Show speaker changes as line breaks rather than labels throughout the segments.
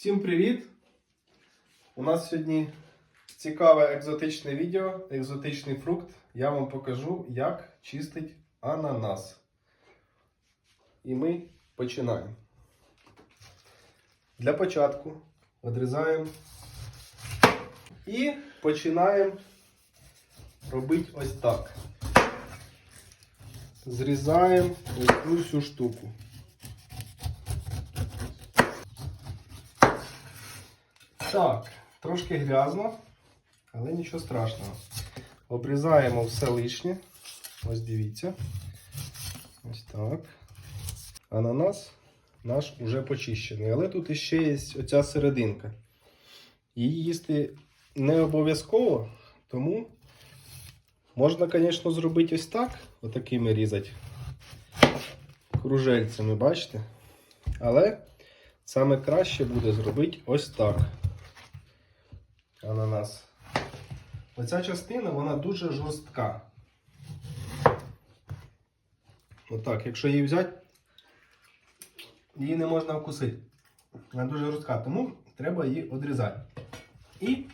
Всім привіт! У нас сьогодні цікаве екзотичне відео, екзотичний фрукт. Я вам покажу, як чистить ананас. І ми починаємо. Для початку відрізаємо і починаємо робити ось так. Зрізаємо ось цю всю штуку. Так, трошки грязно, але нічого страшного. Обрізаємо все лишнє. Ось дивіться. Ось так. Ананас наш уже почищений. Але тут іще є оця серединка. Її їсти не обов'язково, тому можна, звісно, зробити ось так. Отакими різати кружельцями, бачите? Але саме краще буде зробити ось так ананас. Оця частина вона дуже жорстка. Отак, якщо її взяти, її не можна вкусити. Вона дуже жорстка, тому треба її відрізати. І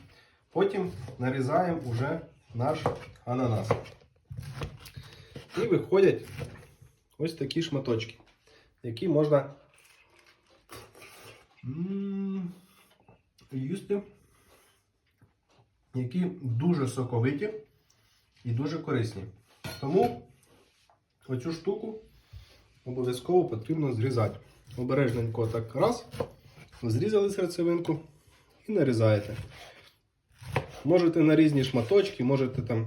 потім нарізаємо уже наш ананас. І виходять ось такі шматочки, які можна їсти які дуже соковиті і дуже корисні. Тому оцю штуку обов'язково потрібно зрізати. Обережненько так раз, зрізали серцевинку і нарізаєте. Можете на різні шматочки, можете там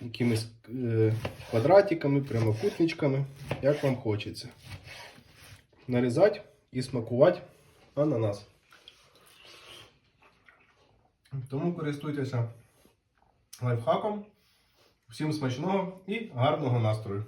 якимись е, квадратиками, прямокутничками, як вам хочеться. Нарізати і смакувати ананас. Тому користуйтеся лайфхаком. Всім смачного і гарного настрою!